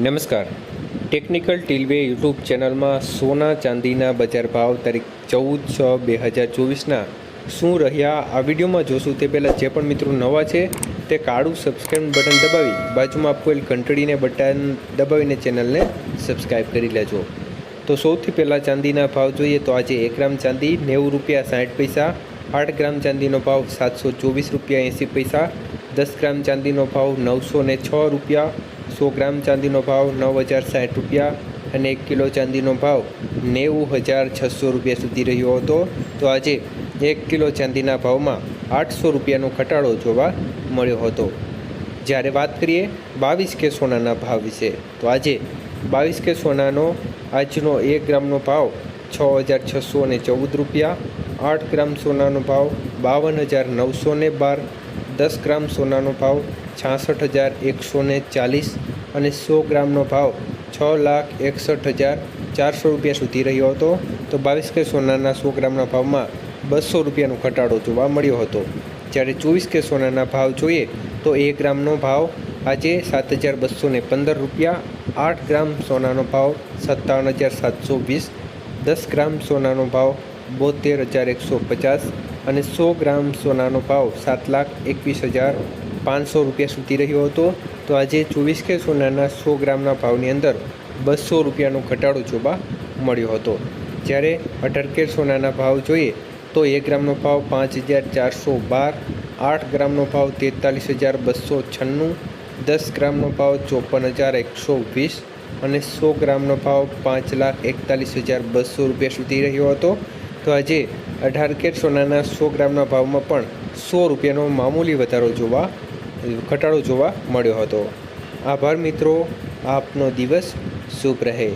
નમસ્કાર. Technical ટીલવે YouTube ચેનલમાં સોના ચાંદીના બજાર ભાવ તારીખ ચૌદ છ બે હજાર ચોવીસના. શું રહ્યા? આ વિડીયોમાં જોશું તે પહેલાં જે પણ મિત્રો નવા છે, તે કાળું સબસ્ક્રાઈબ બટન દબાવી, બાજુમાં આપેલ ઘંટડીને બટન દબાવીને ચેનલને સબસ્ક્રાઈબ કરી લેજો. તો સૌથી પહેલાં ચાંદીના ભાવ જોઈએ તો આજે એક ગ્રામ ચાંદી નેવું રૂપિયા સાઠ પૈસા, આઠ ગ્રામ ચાંદીનો ભાવ સાતસો ચોવીસ રૂપિયા એંસી પૈસા, દસ ગ્રામ ચાંદીનો ભાવ નવસો ને છ રૂપિયા સો ગ્રામ ચાંદીનો ભાવ નવ હજાર સાઠ રૂપિયા અને એક કિલો ચાંદીનો ભાવ નેવું હજાર છસો રૂપિયા સુધી રહ્યો હતો. તો આજે એક કિલો ચાંદીના ભાવમાં આઠસો રૂપિયાનો ઘટાડો જોવા મળ્યો હતો. જ્યારે વાત કરીએ બાવીસ કે સોનાના ભાવ વિશે, તો આજે બાવીસ કે સોનાનો આજનો એક ગ્રામનો ભાવ છ હજાર છસો ને ચૌદ રૂપિયા, આઠ ગ્રામ સોનાનો ભાવ બાવન હજાર નવસો ને બાર, દસ ગ્રામ સોનાનો ભાવ છાસઠ હજાર એકસો ને ચાલીસ અને સો ગ્રામનો ભાવ છ લાખ એકસઠ હજાર ચારસો રૂપિયા સુધી રહ્યો હતો. તો બાવીસ કે સોનાના સો ગ્રામના ભાવમાં બસો રૂપિયાનો ઘટાડો જોવા મળ્યો હતો. જ્યારે ચોવીસ કે સોનાના ભાવ જોઈએ તો એક ગ્રામનો ભાવ આજે સાત હજાર બસો ને પંદર રૂપિયા, આઠ ગ્રામ સોનાનો ભાવ સત્તાવન હજાર સાતસો વીસ, દસ ગ્રામ સોનાનો ભાવ બોતેર હજાર એકસો પચાસ અને સો ગ્રામ સોનાનો ભાવ સાત લાખ એકવીસ હજાર પાંચસો રૂપિયા સુધી રહ્યો હતો. તો આજે ચોવીસ કે સોનાના સો ગ્રામના ભાવની અંદર બસો રૂપિયાનો ઘટાડો જોવા મળ્યો હતો. જ્યારે અઢાર કેર સોનાના ભાવ જોઈએ તો એક ગ્રામનો ભાવ પાંચ હજાર ચારસો બાર, આઠ ગ્રામનો ભાવ તેતાલીસ હજાર બસો છન્નું, દસ ગ્રામનો ભાવ ચોપન હજાર એકસો વીસ અને સો ગ્રામનો ભાવ પાંચ લાખ એકતાલીસ હજાર બસો રૂપિયા સુધી રહ્યો હતો. તો આજે અઢાર કેર સોનાના સો ગ્રામના ભાવમાં પણ સો રૂપિયાનો મામૂલી વધારો જોવા, ઘટાડો જોવા મળ્યો હતો. આભાર મિત્રો, આપનો દિવસ શુભ રહે.